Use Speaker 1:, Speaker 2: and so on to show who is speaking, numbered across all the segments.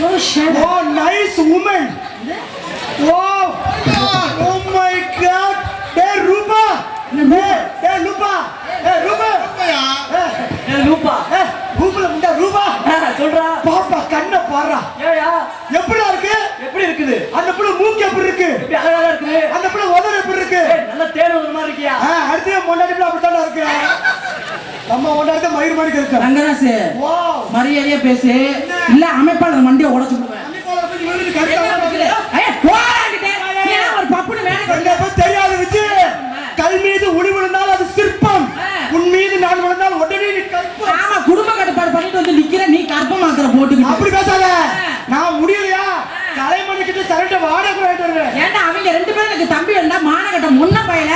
Speaker 1: Chat
Speaker 2: ஷோ ஷேட்
Speaker 1: oh nice woman oh oh my god ஏ ரூபா ஏ ஏ ரூபா ஏ ரூபா ஏ
Speaker 3: லூப்பா
Speaker 1: ஏ ரூபா முண்டா ரூபா
Speaker 3: சொல்றா.
Speaker 1: பாப்பா கண்ண பாறா.
Speaker 3: ஏயா
Speaker 1: எப்படி இருக்கு?
Speaker 3: எப்படி இருக்குது?
Speaker 1: அந்த புள்ள மூக்கு எப்படி இருக்கு?
Speaker 3: எப்படி அழகா இருக்குது?
Speaker 1: அந்த புள்ள உதடு எப்படி இருக்கு?
Speaker 3: நல்ல தேன் ஒரு மாதிரி இருக்கியா?
Speaker 1: ஆ, அடுத்து மொண்டாடி புள்ள அப்படித்தானே இருக்கு. நம்ம மொண்டாடி மயிர் மாதிரி இருக்கு
Speaker 2: ரங்கராசு.
Speaker 1: வா
Speaker 2: மரியாதையா பேசு. இல்ல அமைப்பாளர் மண்டியை உடைச்சு
Speaker 1: கல் மீது உளி விழுந்தால் அது சிற்பம். உன் மீது நான் விழுந்தால் உடனே நீ கற்பம்.
Speaker 2: ஆமா குடும்ப கட்டுப்பாடு பண்ணிட்டு வந்து நிக்கிற நீ கர்ப்பமாக்குற போட்டுக்கிட்டு.
Speaker 1: அப்படி பேசாத. நான் முடியலையா? கலைமணி கிட்ட சரண்ட வாடகை கூட
Speaker 2: ஏன்டா அவங்க ரெண்டு பேரும் எனக்கு தம்பி வேண்டா மானகட்ட முன்ன பையல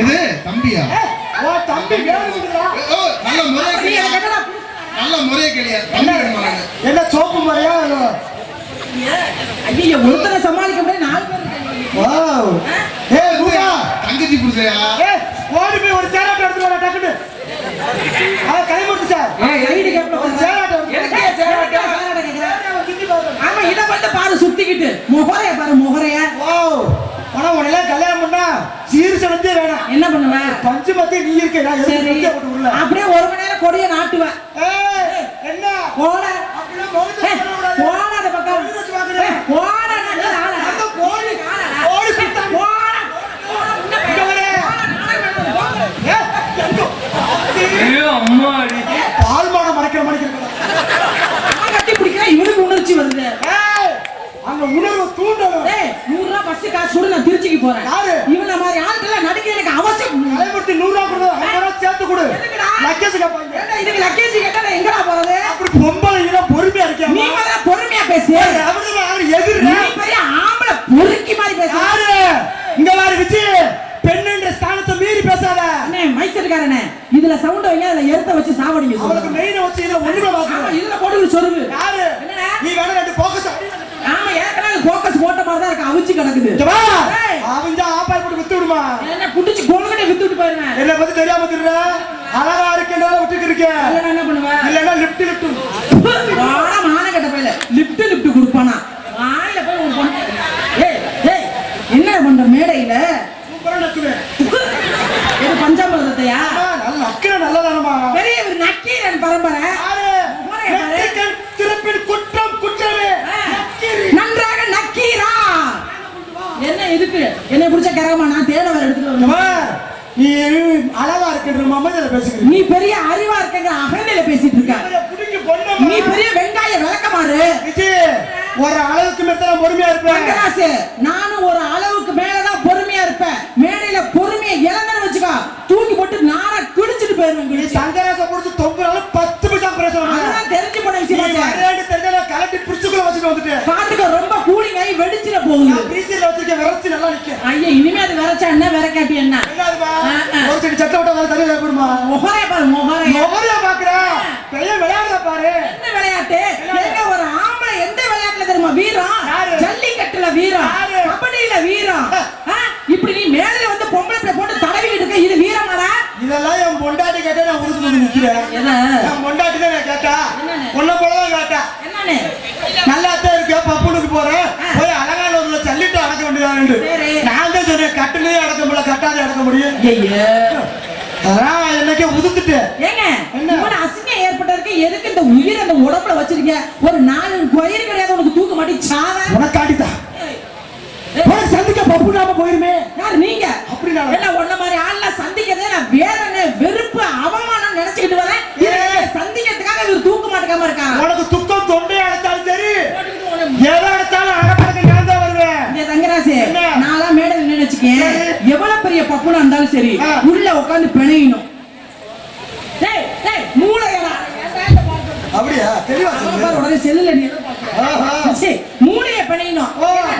Speaker 4: இது தம்பியா?
Speaker 1: உன் தம்பி
Speaker 4: ஓ நல்ல
Speaker 2: நீ எனக்கு என்னடா
Speaker 4: நல்ல முறையா வேணுமாங்க
Speaker 1: என்ன? சோப்பு மாதிரியா
Speaker 2: ஐயோ ஒருத்தரை சமாளிக்க முடியாது நாலு.
Speaker 1: வாவ். ஏய் ரூபா.
Speaker 4: தங்கச்சி புருஷையா
Speaker 1: ஏய் ஓடி போய் ஒரு சேராட்ட எடுத்து வர டக்குனு ஆ கைமுட்டு சார்.
Speaker 2: ஏய், சைடு கேப்ல
Speaker 1: ஒரு சேராட்ட
Speaker 2: எதுக்கு சேராட்ட? ஆமா இத வந்து பாரு சுத்திக்கிட்டு. முகரைய பாரு முகரைய.
Speaker 1: வாவ். ஆனா உடனே கல்யாணம் பண்ணா சீர்ச வந்து வேணாம்.
Speaker 2: என்ன பண்ணுவ?
Speaker 1: பஞ்சு மத்தி நீ இருக்க
Speaker 2: அப்படியே ஒரு மணி நேரம் கொடிய நாட்டுவேன்
Speaker 1: என்ன? பண்ணக்கூடாது.
Speaker 2: போடாத பக்கம். போடா,
Speaker 1: பால். மாடம் மறைக்கிற மாதிரி
Speaker 2: இவனுக்கு உணர்ச்சி வருது.
Speaker 1: அந்த உணர்வை தூண்டணும்.
Speaker 2: பஸ் காசு கொடு, நான் திருச்சிக்கு போறேன்.
Speaker 1: யாரு?
Speaker 2: இவன மாதிரி ஆட்கள் நடிக்க எனக்கு அவசியம்
Speaker 1: தலைமுட்டி நூறு ரூபா கொடு ஐம்பது ரூபா சேர்த்து கொடு? லக்கேஜ் கேட்பாங்க
Speaker 2: இதுக்கு லக்கேஜ் கேட்டா எங்கடா போறது?
Speaker 1: அப்படி பொம்பளை இதெல்லாம் பொறுமையா
Speaker 2: நீ
Speaker 1: இருக்கியா
Speaker 2: முதல்ல பொறுமையா பேசு.
Speaker 1: அவரு எதிர.
Speaker 2: நீ பெரிய ஆம்பளை பொறுக்கி மாதிரி பேசு.
Speaker 1: யாரு? இங்க பாரு விஜய் பெண்ணுன்ற ஸ்தானத்தை மீறி பேசாத.
Speaker 2: அண்ணே மைசெட்டுக்காரனே இதுல சவுண்ட் வைங்க அதுல எடுத்த வச்சு சாவடிங்க
Speaker 1: அவளுக்கு மெயினை வச்சு இதுல ஒண்ணுமே
Speaker 2: ஆமா
Speaker 1: பாக்குறேன்
Speaker 2: இதுல போட்டு சொருவு
Speaker 1: யாரு? நீ வேணா ரெண்டு போக்கஸ்
Speaker 2: ஆமா ஏற்கனவே போக்கஸ் போட்ட தான் அவிச்சு கிடக்குது ஏய்.
Speaker 1: அவங்க ஆப்பாய் போட்டு வித்து விடுமா?
Speaker 2: என்ன புடிச்சு கொழுங்கட்டை வித்து விட்டு போயிருவேன்
Speaker 1: என்ன பத்தி தெரியாம திருற அழகா இருக்கேன் விட்டுட்டு இருக்கேன்
Speaker 2: என்ன பண்ணுவேன்
Speaker 1: இல்லன்னா லிப்ட் லிப்ட்
Speaker 2: வாடா மான கட்ட பையில. லிப்ட் லிப்ட் கொடுப்பானா? வாயில போய் உன் பொண்ணு ஏய் ஏய் என்ன பண்ற மேடையில?
Speaker 1: சூப்பரா நக்குவேன்.
Speaker 2: இது பஞ்சாமிரதத்தையா?
Speaker 1: நல்ல நக்கிற நல்லதானமா
Speaker 2: பெரிய ஒரு நக்கீரன் பரம்பரை. என்னை பிடிச்ச கரகமா? நான் தேட வர எடுத்துட்டு
Speaker 1: நீ அழகா இருக்கின்ற மமதியில பேசுகிறீங்க
Speaker 2: நீ பெரிய அறிவா இருக்கங்க அகந்தையில பேசிட்டு இருக்க. நீ பெரிய வெங்காய விளக்கமாறு.
Speaker 1: ஒரு அளவுக்கு மேல நான் பொறுமையா இருப்பேன்
Speaker 2: நானும் ஒரு அளவுக்கு
Speaker 1: விரச்சி நல்லா நிக்க
Speaker 2: ஐயா இனிமே அது விரைச்சா என்ன விரைக்காட்டி என்ன?
Speaker 1: என்னதுமா
Speaker 2: ஆ, ஆ.
Speaker 1: ஒரு செடி சட்டை விட்டா வேற தண்ணி ஏற்படுமா
Speaker 2: முகரைய பாரு முகரைய
Speaker 1: மொபைல பாக்குறா? பையன் விளையாடுற பாரு.
Speaker 2: என்ன விளையாட்டு? எங்க ஒரு ஆம்பளை எந்த விளையாட்டுல தெரியுமா? வீரம்? ஜல்லிக்கட்டுல வீரம்? கபடியில வீரம். இப்படி நீ மேல வந்து பொம்பளை போட்டு தடவிக்கிட்டு இருக்க. இது வீரமாடா?
Speaker 1: இதெல்லாம் என் பொண்டாட்டி கேட்டா நான் உறுதி நிக்கிறேன்.
Speaker 2: என்ன
Speaker 1: என் பொண்டாட்டி தான் நான் கேட்டா
Speaker 2: என்னன்னு?
Speaker 1: உன்ன போலதான் கேட்டா
Speaker 2: என்னன்னு
Speaker 1: நல்லா தான் இருக்க பப்புனுக்கு போறேன் போய் அழகான ஒரு சல்லிட்டு அடக்க வேண்டியதான்னு
Speaker 2: சரி.
Speaker 1: நான் தான் சொன்னேன் கட்டுலயே அடக்க முடியல கட்டாத அடக்க முடியும்
Speaker 2: ஐயா
Speaker 1: என்னைக்கே உதுத்துட்டேன்
Speaker 2: ஏங்க? இவன அசிங்கம் ஏற்பட்டதுக்கு எதுக்கு இந்த உயிர் அந்த உடம்புல வச்சிருக்க? ஒரு நாலு வயிறு கிடையாது உனக்கு தூக்க மாட்டி. சாவ.
Speaker 1: உனக்கு சந்திக்க பப்பு நாம போயிருமே.
Speaker 2: யார் நீங்க?
Speaker 1: அப்படி நான்
Speaker 2: என்ன பப்புனா இருந்தாலும் சரி. உள்ள உட்காந்து பிணையணும்.
Speaker 1: அப்படியா? தெளிவா
Speaker 2: உடனே செல்லுல நீ மூளைய பிணையணும்.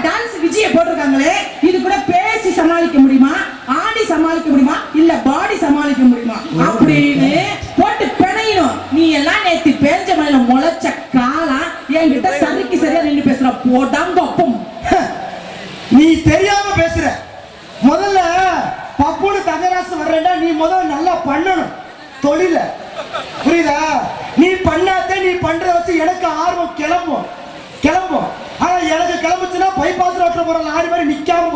Speaker 2: டான்ஸ் விஜய போட்டிருக்காங்களே? இது கூட பேசி சமாளிக்க முடியுமா? ஆடி சமாளிக்க முடியுமா? இல்ல பாடி சமாளிக்க முடியுமா? அப்படின்னு போட்டு பிணையணும். நீ எல்லாம் நேத்து பேஞ்ச மலையில முளைச்ச காலா என்கிட்ட சரிக்கு சரியா நின்னு பேசுற போடாங்கொப்பம்
Speaker 1: நீ தெரியாம பேசுற. முதல்ல பப்புனு தங்கராசு வர்றேன்டா நீ முதல்ல நல்லா பண்ணணும். தொழில. புரியுதா? நீ பண்ணாதே நீ பண்றத வச்சு எனக்கு ஆர்வம் கிளம்பும். கிளம்பும். ஆனா எனக்கு கிளம்புச்சுன்னா பைபாஸ் ரோட்ல போற லாரி மாதிரி நிக்காம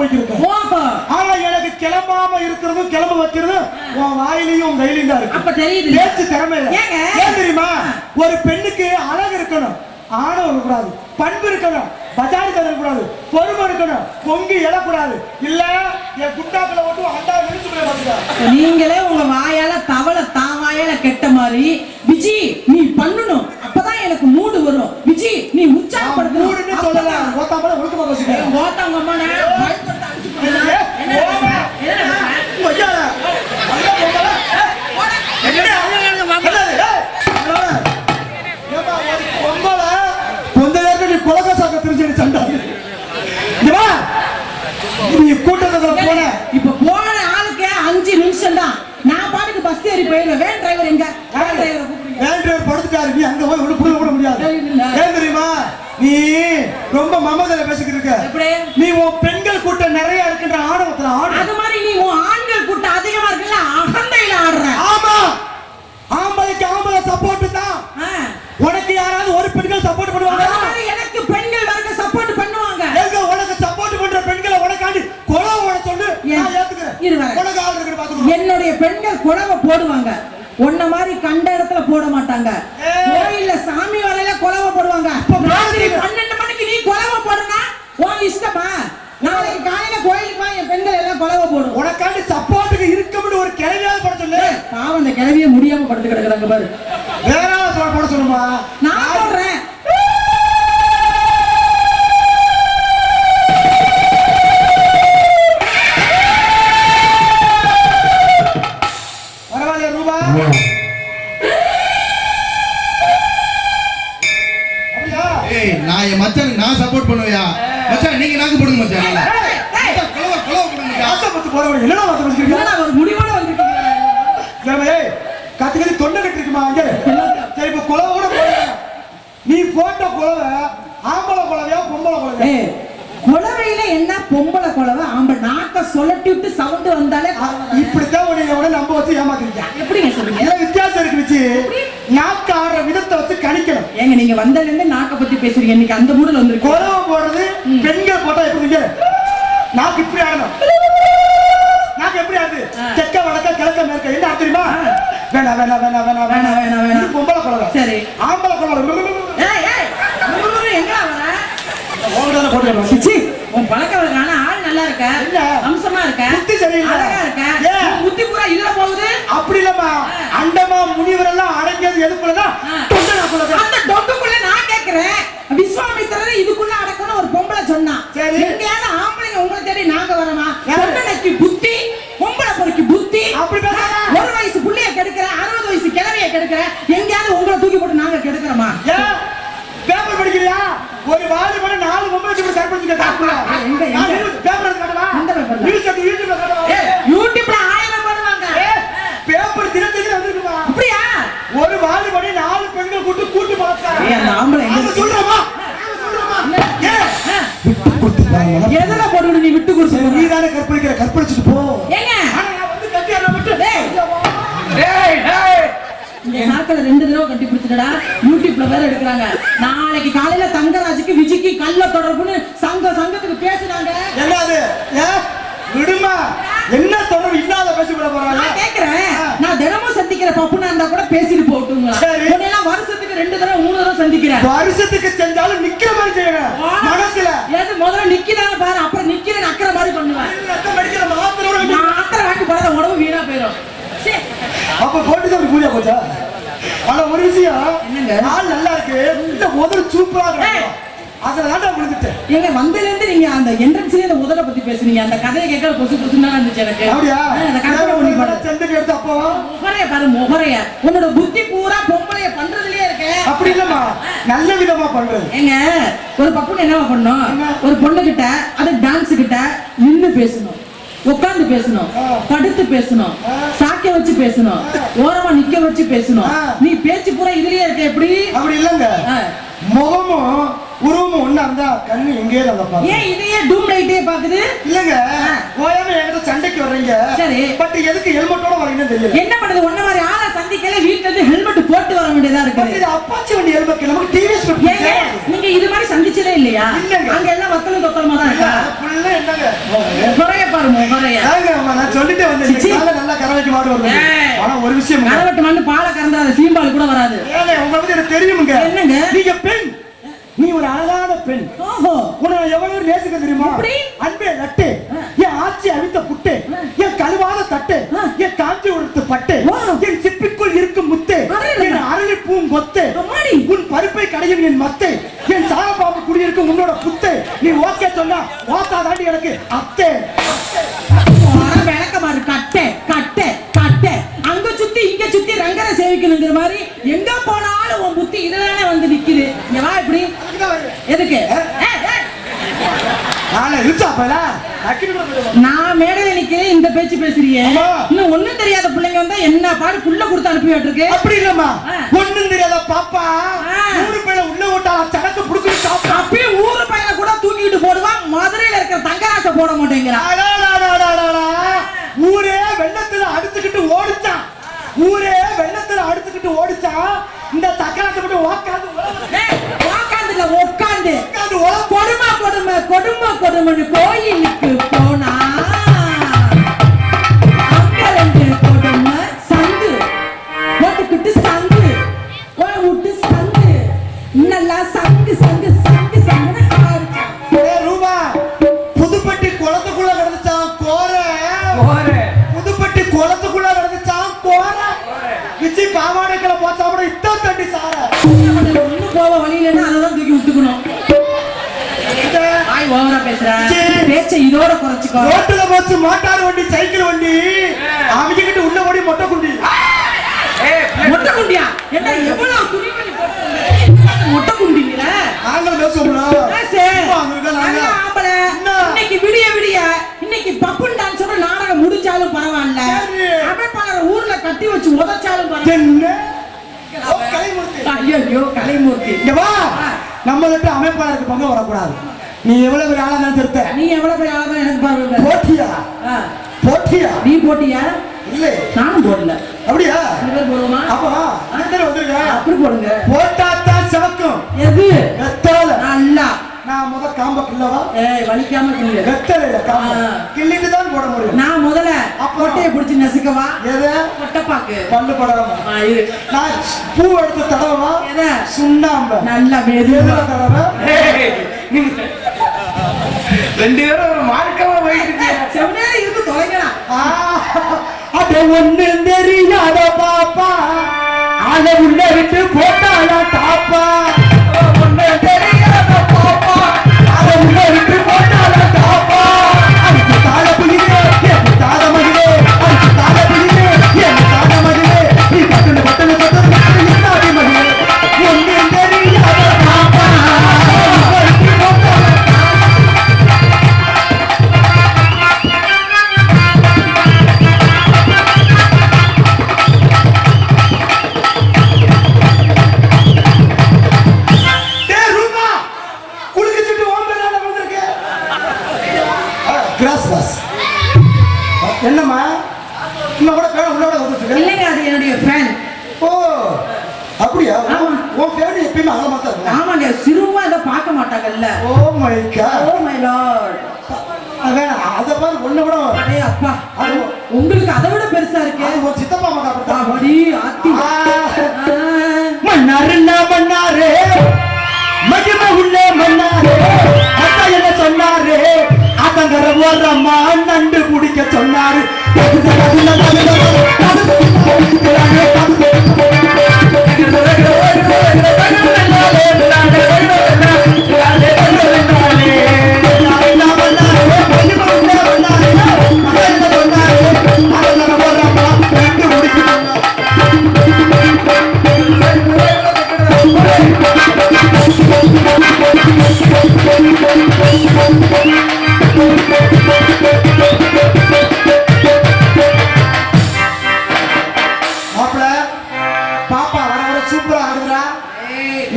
Speaker 2: ஓஹோ
Speaker 1: ஆனா எனக்கு கிளம்பாம இருக்கிறதும் கிளம்ப வைக்கிறதும் உன் வாயிலையும் உன் கையிலையும் தான் இருக்கு.
Speaker 2: அப்ப தெரியுது.
Speaker 1: பேச்சு திறமை? ஏன் தெரியுமா? ஒரு பெண்ணுக்கு அழகு இருக்கணும். ஆணவம் இருக்கக்கூடாது. பண்பு இருக்கணும். தரம் இருக்கக்கூடாது பொறுமை இருக்கணும் பொங்கி எழக்கூடாது. இல்ல என் குண்டாக்களை மட்டும் அண்டா விரிச்சு போய்
Speaker 2: நீங்களே உங்க வாயால தவளை தான் வாயால கெட்ட மாதிரி விஜி நீ பண்ணணும். அப்பதான் எனக்கு மூடு வரும். விஜி நீ
Speaker 1: மூடுன்னு
Speaker 2: உற்சாகப்படுத்தணும்
Speaker 1: சொல்லல ஓத்தாமல ஒழுக்கமா பேசுங்க
Speaker 2: ஓத்தவங்க அம்மா நான் பயப்படுத்த அடிச்சு போடுறேன்.
Speaker 1: ஏ,
Speaker 2: என்ன
Speaker 1: போவா.
Speaker 2: என்ன பண்ற?
Speaker 1: உங்க ஐயால. ஐயா, போங்கல. என்ன? என்னது? ஏய், என்னோட? ஏம்மா, ஒரு பொம்பளை, கொஞ்ச நேரத்துல நீ கூட்டத்துல போன
Speaker 2: இப்ப போன ஆளுக்கு அஞ்சு நிமிஷம் தான் நான் பாட்டுக்கு பஸ் ஏறி போயிருவேன் வேன் டிரைவர் எங்க? வேன் டிரைவர் கூப்பிடுங்க
Speaker 1: வேன் டிரைவர் படுத்துட்டாரு. நீ அங்க போய் ஒண்ணு புரிய விட முடியாது
Speaker 2: தெரியுதுல்ல.
Speaker 1: ஏன் தெரியுமா? நீ ரொம்ப மமதில பேசிக்கிட்டு இருக்க? நீ உன் பெண்கள் கூட்டம் நிறைய இருக்கின்ற ஆணவத்துல ஆடு.
Speaker 2: அது மாதிரி நீ உன் ஆண்கள் கூட்டம் அதிகமா இருக்குல்ல? அகந்தையில ஆடுற.
Speaker 1: ஆமா. ஆம்பளைக்கு ஆம்பளை சப்போர்ட் தான். உனக்கு யாராவது ஒரு பெண்கள் சப்போர்ட் பண்ணுவாங்க
Speaker 2: அது மாதிரி எனக்கு பெண்கள் வர்க்க சப்போர்ட் பண்ணுவாங்க
Speaker 1: எங்க உனக்கு சப்போர்ட் பண்ற பெண்களை உனக்காண்டி கொலை ஓட சொல்லு
Speaker 2: ஏன்?
Speaker 1: நான் ஏத்துக்கிறேன்
Speaker 2: இரு வரேன்.
Speaker 1: உனக்கு ஆள் இருக்கிற பாத்துக்கோ
Speaker 2: என்னுடைய பெண்கள் குழவை போடுவாங்க. உன்ன மாதிரி கண்ட இடத்துல போட மாட்டாங்க. கோயில்ல சாமி வரையில குழவை போடுவாங்க. பன்னெண்டு மணிக்கு நீ குழவை போடுனா உன் இஷ்டமா? நாளைக்கு காலையில கோயிலுக்கு வா என் பெண்கள் எல்லாம் குழவை போடும்.
Speaker 1: உனக்காண்டி சப்போர்ட்டுக்கு இருக்கும்னு ஒரு கிளவியாவது போட சொல்லு.
Speaker 2: பாவம் அந்த கிளவிய முடியாம படுத்து கிடக்குறாங்க பாரு.
Speaker 1: வேற போட சொல்லுமா?
Speaker 2: நான் சொல்றேன்.
Speaker 4: நான் என் மச்சானுக்கு நான் சப்போர்ட் பண்ணுவையா? மச்சான் நீங்க நாக்கு போடுங்க மச்சான். நல்லா.
Speaker 2: ஏய், ஏய்,
Speaker 4: மச்சான், குலவ குலவ போடுங்க மச்சான்.
Speaker 1: ஆசைப்பட்டு போறவங்க என்னடா வார்த்தை பேசிக்கிறீங்க
Speaker 2: என்னடா ஒரு முடிவோட வந்திருக்கீங்க?
Speaker 1: ஏய் கத்தி கத்தி தொண்டை கட்டி இருக்குமா? அங்க சரி இப்ப போடுங்க நீ போட்ட குலவை ஆம்பளை குலவையா பொம்பளை
Speaker 2: என்ன பொம்பளை குலவை ஆம்பளை நாக்க சொல்லட்டி விட்டு சவுண்ட் வந்தாலே
Speaker 1: இப்படித்தான் உன்னை உடனே நம்ப வச்சு ஏமாத்திருக்கேன்.
Speaker 2: எப்படிங்க சொல்றீங்க?
Speaker 1: இதுல வித்தியாசம் இருக்கு வச்சு நாக்கு ஆடுற விதத்தை வச்சு கணிக்கணும்.
Speaker 2: ஏங்க நீங்க வந்ததுல இருந்து நாக்க பத்தி பேசுறீங்க. இன்னைக்கு அந்த மூடல் வந்திருக்கு
Speaker 1: குலவை போடுறது பெண்கள் போட்டா எப்படி இங்க நாக்கு இப்படி ஆடணும். நாக்கு எப்படி ஆடுது. தெக்க வடக்க கிழக்க மேற்க. என்ன ஆடு தெரியுமா?
Speaker 2: ஆ.
Speaker 1: வேணாம் வேணாம் வேணாம் வேணாம்
Speaker 2: வேணாம், வேணாம், வேணாம்.
Speaker 1: இது பொம்பளை குலவை
Speaker 2: சரி.
Speaker 1: ஆம்பளை
Speaker 2: ஏய் எங்க
Speaker 1: போட்டு
Speaker 2: சிச்சி உன் பழக்க வழக்கான ஆள் நல்லா இருக்க
Speaker 1: இல்ல.
Speaker 2: அம்சமா இருக்க
Speaker 1: புத்தி சரியில்லை.
Speaker 2: அழகா இருக்க
Speaker 1: ஏன்?
Speaker 2: புத்தி பூரா இதுல போகுது.
Speaker 1: அப்படி இல்லம்மா. அண்டமா முனிவர் எல்லாம் அடங்கியது
Speaker 2: அந்த டொக்குக்குள்ள நான் கேக்குறேன். விஸ்வாமித்திரர் இதுக்குள்ள அடக்கணும் ஒரு பொம்பளை சொன்னான்
Speaker 1: சரி.
Speaker 2: எங்கேயாவது ஆம்பளைங்க உங்களை தேடி நாங்க வரமா? பொம்பளைக்கு புத்தி பொம்பளை பொறுக்கு புத்தி.
Speaker 1: அப்படி.
Speaker 2: ஒரு வயசு புள்ளைய கெடுக்கிற அறுபது வயசு கிழவிய கெடுக்கிற எங்கேயாவது உங்களை தூக்கி போட்டு நாங்க கெடுக்கிறோமா?
Speaker 1: பேப்பர் படிக்கிறியா? ஒரு வாலி பண்ண நாலு கற்பழிச்சு
Speaker 2: எங்க, எங்க?
Speaker 1: பேப்பர் காட்டவா? நியூஸ் எடுத்து யூடியூப்ல காட்டவா?
Speaker 2: யூடியூப்ல ஆயிரம்
Speaker 1: ஏய், பேப்பர் தினத்தனி வந்திருக்குமா?
Speaker 2: அப்படியா?
Speaker 1: ஒரு வாலி பண்ணி நாலு பெண்கள் கூட்டு கூட்டு
Speaker 2: ஏய், அந்த ஆம்பளை எங்க
Speaker 1: பார்த்தாங்க? சொல்றமா விட்டு
Speaker 2: எதுல போட்டு நீ விட்டு கொடுத்து
Speaker 1: நீ தானே கற்பழிக்கிற. கற்பழிச்சுட்டு போ.
Speaker 2: ஏங்க?
Speaker 1: நான் வந்து.
Speaker 2: டேய்
Speaker 3: டேய்
Speaker 2: சாக்கில ரெண்டு தடவை கட்டி பிடிச்சிட்டடா. யூடியூப்ல வேற எடுக்கிறாங்க. நாளைக்கு காலையில தங்கராஜுக்கு விஜய்க்கு கள்ள தொடர்புன்னு சங்க சங்கத்துக்கு பேசுனாங்க
Speaker 1: என்னது விடுமா? என்ன தொடர்பு? இல்லாத பேசி விட போறாங்க.
Speaker 2: நான் கேக்குறேன். நான் தினமும் சந்திக்கிற பப்புனா இருந்தா கூட பேசிட்டு போட்டுங்களா. உன்னெல்லாம் வருஷத்துக்கு ரெண்டு தடவை மூணு தடவை சந்திக்கிறேன்.
Speaker 1: வருஷத்துக்கு செஞ்சாலும் நிக்கிற மாதிரி செய்யணும் மனசுல.
Speaker 2: ஏது முதல்ல நிக்கிறாங்க பாரு அப்புறம் நிக்கிறேன் அக்கறை மாதிரி பண்ணுவேன்.
Speaker 1: வெட்டி-
Speaker 2: நான் அக்கறை வாங்கி போறத உடம்பு வீணா போயிடும்.
Speaker 1: அப்ப போட்டு தான் கூலியா போச்சா? ஆனா ஒரு விஷயம்? ஆள் நல்லா இருக்கு. இல்ல முதல் சூப்பரா இருக்கு. தான் விழுந்துட்டேன்
Speaker 2: எங்க வந்ததுல இருந்து நீங்க அந்த என்ட்ரன்ஸ்லயே அந்த முதல பத்தி பேசுனீங்க. அந்த கதையை கேட்க பொசு பொசுன்னு இருந்துச்சு எனக்கு.
Speaker 1: அப்படியா?
Speaker 2: அந்த கற்பனை பண்ணி
Speaker 1: செந்துக்கு எடுத்து அப்போ?
Speaker 2: முகரைய பாரு முகரைய. உன்னோட புத்தி பூரா பொம்பளைய பண்றதுலயே இருக்கு.
Speaker 1: அப்படி இல்லம்மா. நல்ல விதமா பண்றது.
Speaker 2: ஏங்க ஒரு பப்புன்னு என்னவா பண்ணும்? ஒரு பொண்ணு கிட்ட அது டான்ஸ் கிட்ட நின்னு பேசணும். உட்கார்ந்து பேசணும். படுத்து பேசணும். சாக்க வச்சு பேசணும் ஓரமா நிக்க வச்சு பேசணும். நீ பேச்சு பூரா இதுலயே இருக்க எப்படி
Speaker 1: அப்படி இல்லங்க. முகமும் உருவமும் ஒண்ணா இருந்தா கண்ணு எங்கேயே
Speaker 2: ஏன் இதையே டூம் லைட்டே பாக்குது
Speaker 1: இல்லங்க. ஓயாம என்கிட்ட சண்டைக்கு வர்றீங்க.
Speaker 2: சரி.
Speaker 1: பட் எதுக்கு ஹெல்மெட்டோட வரீங்கன்னு தெரியல.
Speaker 2: என்ன பண்ணுது? ஒன்ன மாதிரி ஆளை சந்திக்கல வீட்டுல இருந்து ஹெல்மெட் போட்டு வர வேண்டியதா
Speaker 1: பட்
Speaker 2: இருக்குது
Speaker 1: இது அப்பாச்சி வண்டி ஹெல்மெட் நமக்கு டிவிஎஸ்
Speaker 2: நீங்க இது மாதிரி சந்திச்சதே இல்லையா?
Speaker 1: இல்லைங்க.
Speaker 2: அங்க எல்லாம் வத்தலும் தொத்தலமா தான் இருக்கா?
Speaker 1: ஃபுல்லா என்னங்க?
Speaker 2: முகரைய பாரு முகரைய
Speaker 1: ஏங்க அம்மா, நான் சொல்லிட்டே வந்தேன். காலை நல்லா கரவைக்கு மாடு வருது. ஆனா ஒரு விஷயம்
Speaker 2: கரவட்டு மண்ணு பாலை கறந்தாத சீம்பால் கூட வராது.
Speaker 1: ஏங்க உங்களை பத்தி எனக்கு தெரியுமுங்க.
Speaker 2: என்னங்க?
Speaker 1: நீங்க பெண். நீ ஒரு அழகான பெண் உன்னை எவ்வளவு நேசிக்க தெரியுமா? அன்பே லட்டு என் ஆட்சி அவித்த புட்டு என் கழுவாத தட்டு. என் காஞ்சி உடுத்து பட்டு. என் சிப்பிக்குள் இருக்கும் முத்து. என் அரளி பூங்கொத்து
Speaker 2: அம்மாடி.
Speaker 1: உன் பருப்பை கடையும் என் மத்து என் சாரபாம்பு குடியிருக்கும் உன்னோட புத்து நீ ஓகே சொன்னா ஓத்தா தாண்டி எனக்கு அத்தை
Speaker 2: விளக்க மாறு கட்டை கட்டை கட்டை அங்க சுத்தி இங்க சுத்தி ரங்கரை சேவிக்கணுங்கிற மாதிரி எங்க போனாலும் உன் புத்தி இதுதானே வந்து நிக்குது எதுக்கு.
Speaker 1: நானே
Speaker 2: மேடையில இந்த பேச்சு பேசுறியே.
Speaker 1: ஆமா.
Speaker 2: இன்னும் ஒண்ணும் தெரியாத பிள்ளைங்க வந்தா என்ன பாடு புள்ள கொடுத்து அனுப்பி விட்டுருக்கு?
Speaker 1: அப்படி இல்லம்மா. ஒண்ணும் தெரியாத பாப்பா. மூணு பேரை உள்ள விட்டால சடக்கு புடுக்குன்னு சாப்பிட்டா.
Speaker 2: அப்பயும் ஊரு பையனை கூட தூக்கிட்டு போடுவான் மதுரையில இருக்கிற தங்கராசை போட மாட்டேங்கிறான் கொடுமை கொடுமை கொடுமைன்னு கோயிலுக்கு கட்டி வச்சு உதைச்சாலும்
Speaker 1: என்ன.
Speaker 2: ஐயோ கலைமூர்த்தி.
Speaker 1: இங்க வா. நம்மளுக்கு அமைப்பாளருக்கு பங்கு வரக்கூடாது. நீ எவ்வளவு பெரிய ஆளா தான் திருத்த
Speaker 2: நீ எவ்வளவு பெரிய ஆளா எனக்கு பாருங்க.
Speaker 1: போட்டியா?
Speaker 2: நீ போட்டியா?
Speaker 1: இல்ல.
Speaker 2: நானும் போடல.
Speaker 1: அப்படியா? அப்போ அத்தனை வந்திருக்க
Speaker 2: அப்படி போடுங்க.
Speaker 1: போட்டாத்தான் சிவக்கும்.
Speaker 2: எது?
Speaker 1: வெத்தால
Speaker 2: நல்லா.
Speaker 1: நான் முத காம்ப கிள்ளவா?
Speaker 2: ஏய் வலிக்காம கிள்ளு.
Speaker 1: வெத்தலையில காம்ப.
Speaker 2: ஆ.
Speaker 1: கிள்ளிட்டு தான் போட முடியும்.
Speaker 2: நான் முதல்ல? கொட்டையை பிடிச்சு நசுக்கவா?
Speaker 1: எது?
Speaker 2: கொட்டைப்பாக்கு.
Speaker 1: பல்லு படாம. நான் பூ எடுத்து தடவா
Speaker 2: எத?
Speaker 1: சுண்ணாம்ப.
Speaker 2: நல்லா மெதுவா.
Speaker 1: தடவை?
Speaker 3: ரெண்டு பேரும் ஒரு மார்க்கமா போயிட்டு.
Speaker 2: செவனே இருந்து தொலைங்கடா.
Speaker 1: ஆ, அது ஒண்ணு தெரியாத பாப்பா. அதை உள்ள விட்டு போட்டால தாப்பா? ஒண்ணு தெரியாத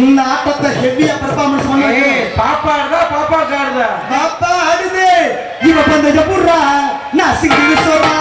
Speaker 1: இந்த ஆட்டத்தை ஹெவியா பெர்ஃபார்மன்ஸ்
Speaker 3: பண்ணாங்க பாப்பா ஆடுதா பாப்பா ஆடுதா?
Speaker 1: பாப்பா ஆடுது. இவ பந்தஜ புறா நான் சிங்கிங் சொல்றா.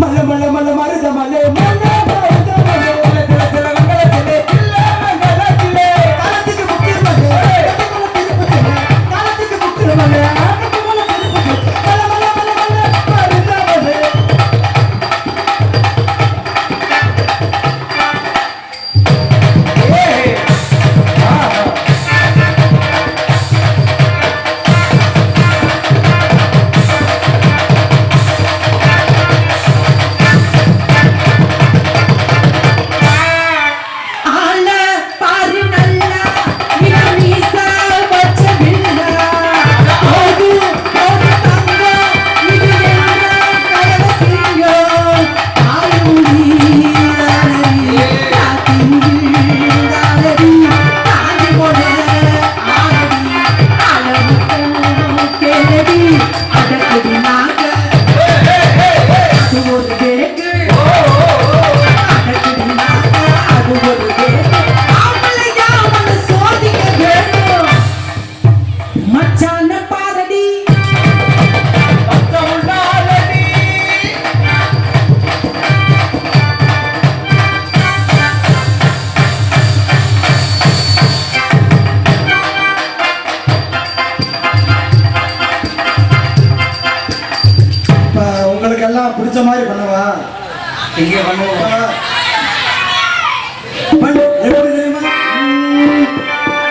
Speaker 2: மல
Speaker 1: மல மல மருத மலே மலே.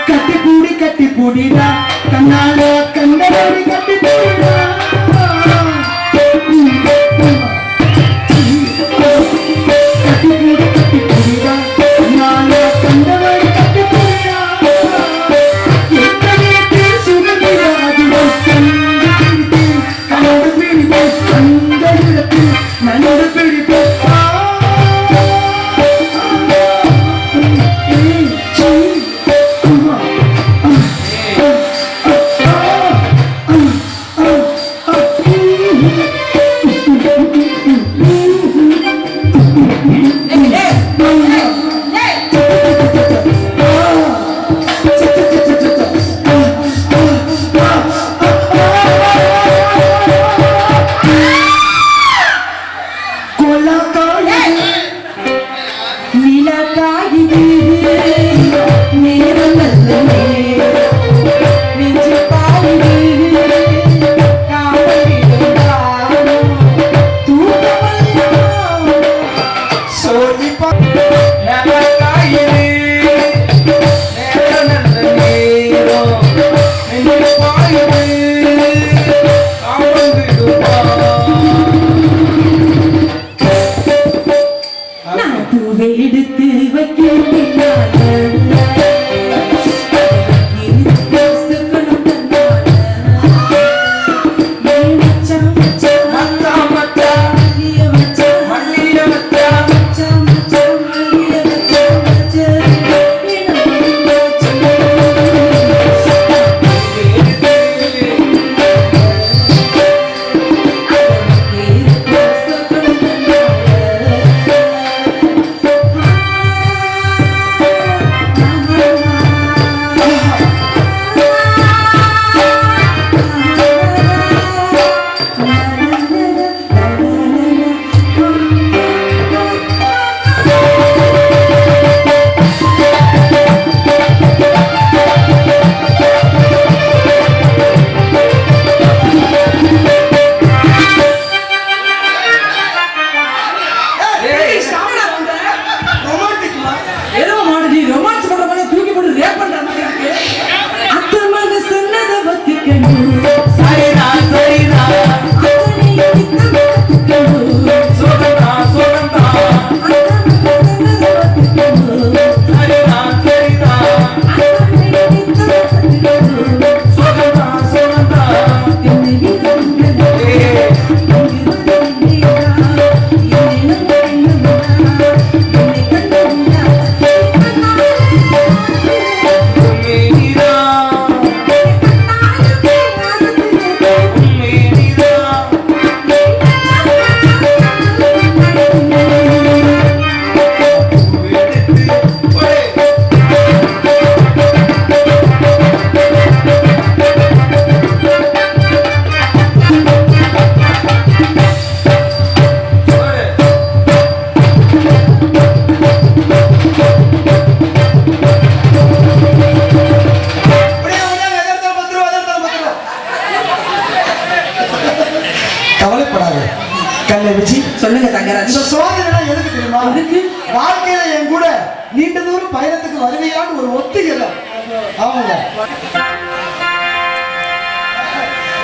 Speaker 1: கட்டி பூடி கட்டி பூடிடா கண்ணால கண்ணடி கட்டி பூடிடா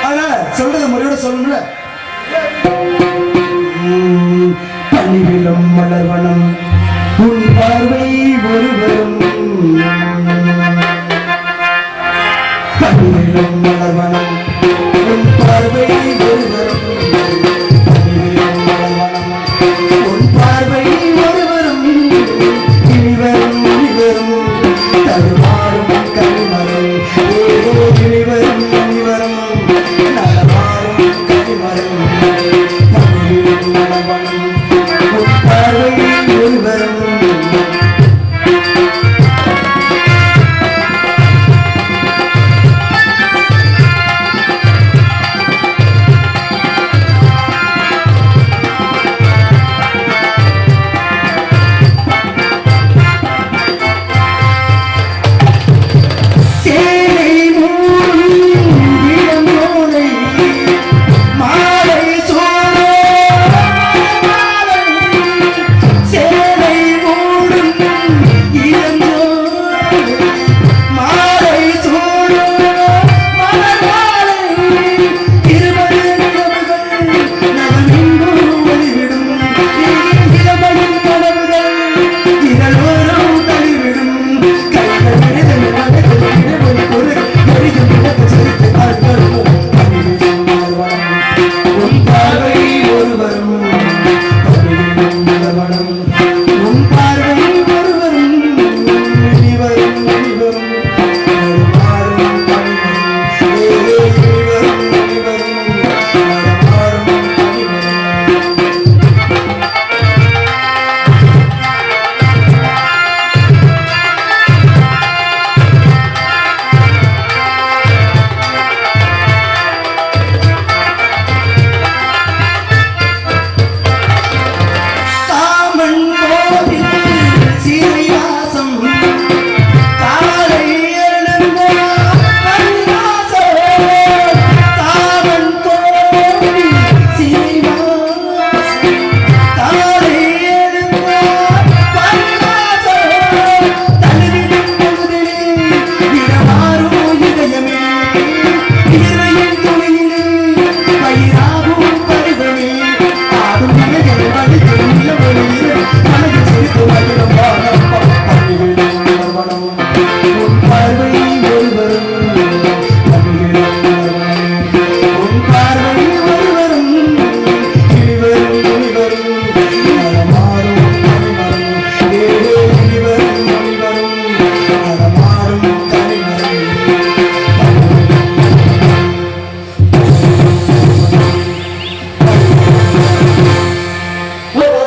Speaker 1: அதனால சொல்றது முறையோட சொல்லணும்ல. பணிவிலும் மலர்வனம் உன் பார்வை